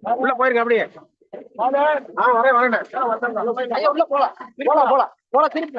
உள்ள போயிருங்க அப்படியே. உள்ள போலாம். போலாம் போலாம். போலாம் திருப்பி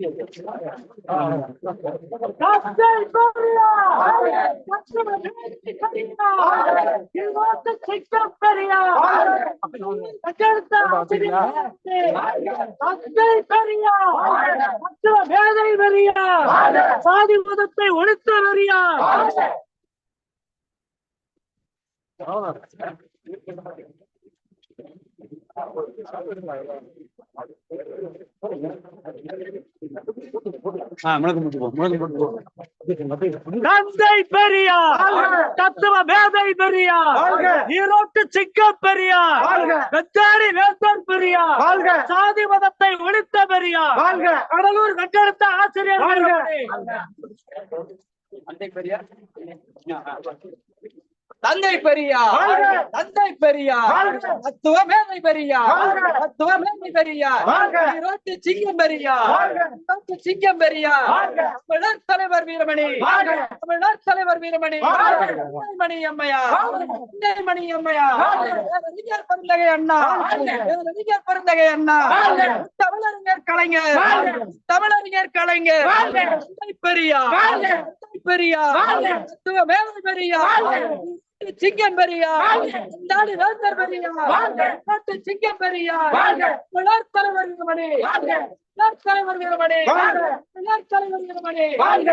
திருப்பி எங்க இருக்கு திருப்பதி கடலையா அப்படியே உள்ள நிக்கணும். இந்த பக்கம் ஐயோ, வணக்கம். சாதி மதத்தை ஒழித்த வரியா தந்தை பெரியா தத்துவ மேதை பெரியா ஈரோட்டு சிக்க பெரியா வெத்தாரி வேந்தர் பெரியா சாதி மதத்தை ஒழித்த பெரியா கடலூர் கட்டெடுத்த ஆசிரியர் தந்தை பெரியா தந்தை பெரியா தத்துவ மேதை பெரியா தத்துவ மேதை பெரியா ஈரோட்டு சிங்கம் பெரியா ஈரோட்டு சிங்கம் பெரியா தமிழர் தலைவர் வீரமணி. தமிழர் தலைவர் வீரமணி. மணி அம்மையா மணி அம்மையா அறிஞர் பெருந்தகை அண்ணா. அறிஞர் பெருந்தகை அண்ணா. தமிழறிஞர் கலைஞர். தமிழறிஞர் கலைஞர். தந்தை பெரியா தந்தை தத்துவ மேதை பெரியா சிங்கம் பெரியா நாடு வேந்தர் பெரியா நாட்டு சிங்கம் பெரியா விழார் தலைவர் வீரமணி. விழார் தலைவர் வீரமணி. விழார் தலைவர் வீரமணி. போங்க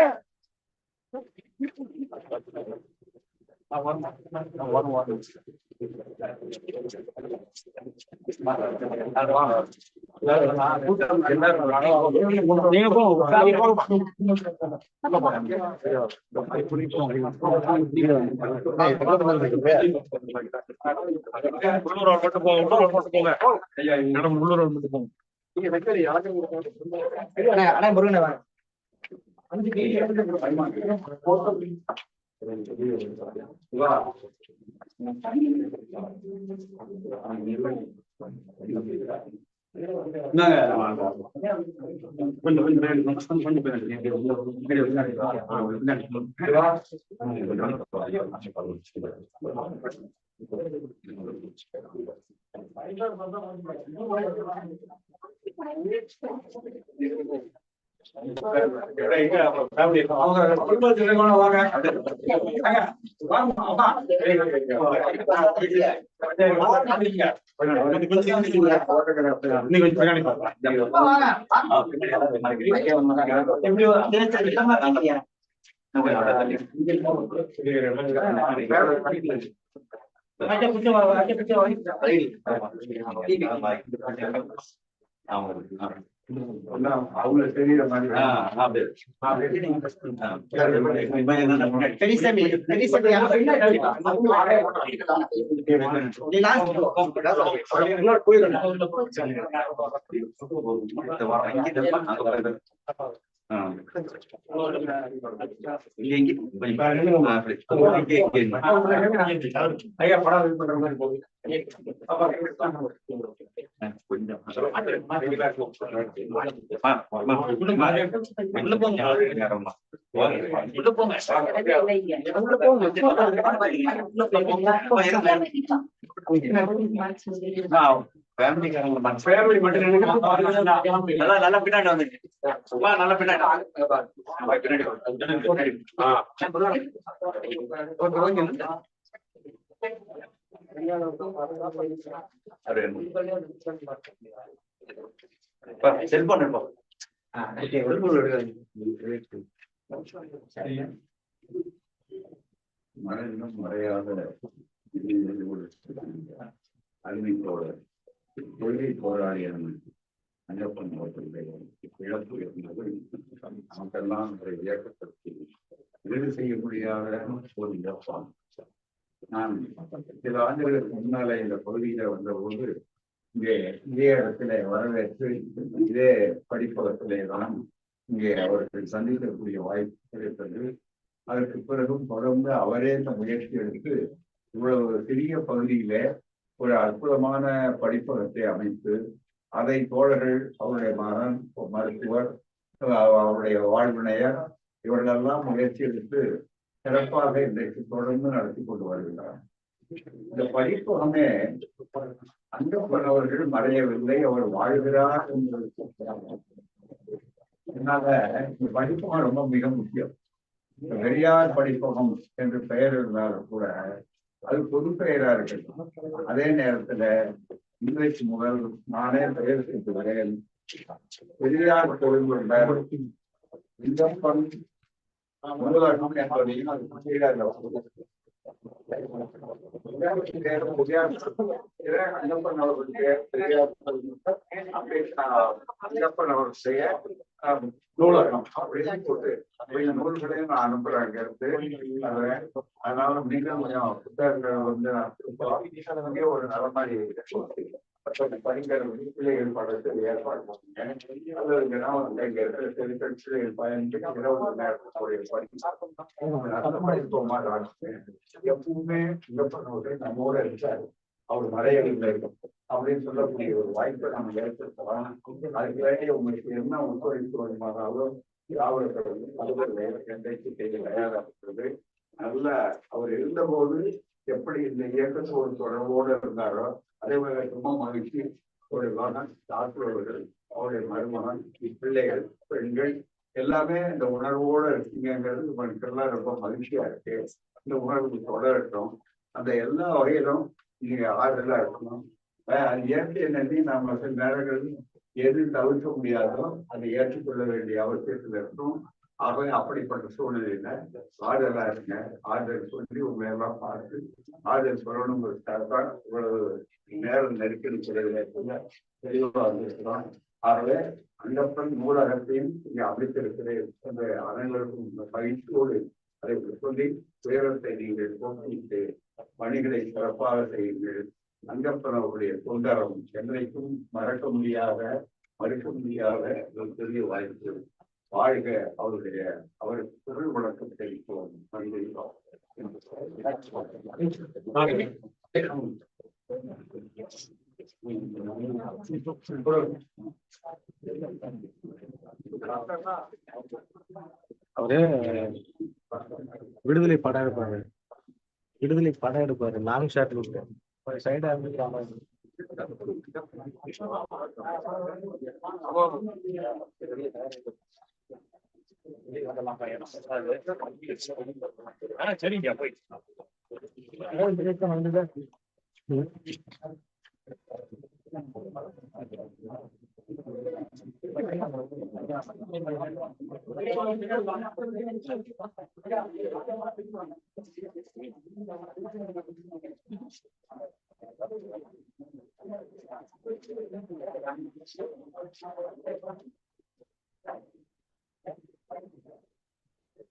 உள்ளூர் மட்டும் போங்க உள்ளூர் மட்டும் போங்க மேடம் உள்ளூர் மட்டும் போங்க 那个，问的问的，能穿穿就不能穿，没有没有那个啊，没有那个，对吧？嗯，有两个，要拿去把东西给他。அவங்க ஐயா படம் பண்ற மாதிரி போகுது. ஃபேமிலி மட்டும் நல்லா நல்லா பின்னாடி வந்துங்க சும்மா நல்லா பின்னாடி செல்போன் இருப்போம் மழை இன்னும் மறையாத அறிவிப்போட கொள்கை போராளியான அங்கப்பன் அவர்களுடைய இழப்பு இருந்தது நமக்கெல்லாம் ஒரு இயக்கத்திற்கு செய்ய முடியாத ஒரு இழப்பான் நான் சில ஆண்டுகளுக்கு முன்னாலே இந்த பகுதியில வந்தபோது இங்கே இதே இடத்துல வரவேற்று இதே படிப்பகத்திலே தான் இங்கே அவர்கள் சந்திக்கக்கூடிய வாய்ப்பு கிடைத்தது. அதற்கு பிறகும் தொடர்ந்து அவரே இந்த முயற்சி எடுத்து இவ்வளவு சிறிய பகுதியில ஒரு அற்புதமான படிப்பகத்தை அமைத்து அதை தோழர்கள் அவருடைய மகன் மருத்துவர் அவருடைய வாழ்வினையர் இவர்களெல்லாம் முயற்சி எடுத்து சிறப்பாக இன்றைக்கு தொடர்ந்து நடத்தி கொண்டு வருகிறார். இந்த படிப்பகமே அங்கப்பனவர்கள் மறையவில்லை அவர் வாழ்கிறார் என்பது அதனால இந்த படிப்பகம் ரொம்ப மிக முக்கியம். பெரியார் படிப்பகம் என்று பெயர் இருந்தாலும் கூட அது பொது பெயரா இருக்கு அதே நேரத்துல இன்றைக்கு முதல் நானே பெயர் செய்துகிறேன் பெரியார் கொள்கையுள்ள விண்ணப்பம் முதலகம் அவர்களுடைய நூலகம் அப்படின்னு போட்டு கொஞ்சம் நூல்களையும் நான் அனுப்புறேன் அங்க இருந்து அதனால மீண்டும் கொஞ்சம் புத்தகங்கள் வந்து ஒரு நல்ல மாதிரி ஒரு பிள்ளைகள் படத்தில் ஏற்பாடு பண்ணுங்க அல்லது இல்லைன்னா வந்து இங்க இருக்கிற தெருக்கள் பிள்ளைகள் பயணிட்டு இருபது நேரத்துக்குரிய எப்பவுமே இழப்பனவர்கள் நம்மோட இருக்காரு. அவர் மறையவில்லை அப்படின்னு சொல்லக்கூடிய ஒரு வாய்ப்பை நம்ம ஏற்படுத்தலாம். அதுக்கு வேண்டிய உங்களுக்கு என்ன ஒத்துழைப்பு வேணுமானாலும் அவர்கள் அலுவலர் என்றைக்கு செய்ய தயாராக நல்ல அவர் இருந்தபோது எப்படி இந்த இயக்கத்தோடு தொடர்போடு இருந்தாரோ அதே மாதிரி ரொம்ப மகிழ்ச்சி. ஒரு மகன் டாக்டர்கள் அவருடைய மருமகன் பிள்ளைகள் பெண்கள் எல்லாமே இந்த உணர்வோடு இருக்கீங்கிறது நமக்கெல்லாம் ரொம்ப மகிழ்ச்சியா இருக்கு. இந்த உணர்வு தொடரட்டும். அந்த எல்லா வகையிலும் நீங்க ஆறுதலா இருக்கணும். அது இயற்கை நன்றி நாம சில நேரங்கள் எது தவிர்க்க முடியாதோ அதை ஏற்றுக்கொள்ள வேண்டிய அவசியத்தில் இருக்கும் ஆகவே அப்படிப்பட்ட சூழ்நிலையில ஆறுதலா இருங்க ஆறுதல் சொல்லி உங்களை எல்லாம் பார்த்து ஆறுதல் தான் இவ்வளவு நேரம் நெருக்கடி சொல்ல தெளிவாக வந்திருக்கிறோம் ஆகவே அங்கப்பன் நூலகத்தையும் இங்கே அமைத்திருக்கிறேன் அந்த அனைவருக்கும் பயிற்சியோடு அதை சொல்லி துயரத்தை நீங்கள் போக்கிட்டு பணிகளை சிறப்பாக செய்யுங்கள். அங்கப்பன் அவருடைய தொண்டரம் என்றைக்கும் மறக்க முடியாத மறுக்க முடியாத ஒரு பெரிய வாய்ப்பு. வாழ்க அவருடைய அவர் பொருள் வணக்கம் தெரிவிப்போம் அவரு விடுதலை படம் எடுப்பாரு. விடுதலை படம் எடுப்பாரு. லாங் ஷாட் சைடா 啊，对，啊，这里也会。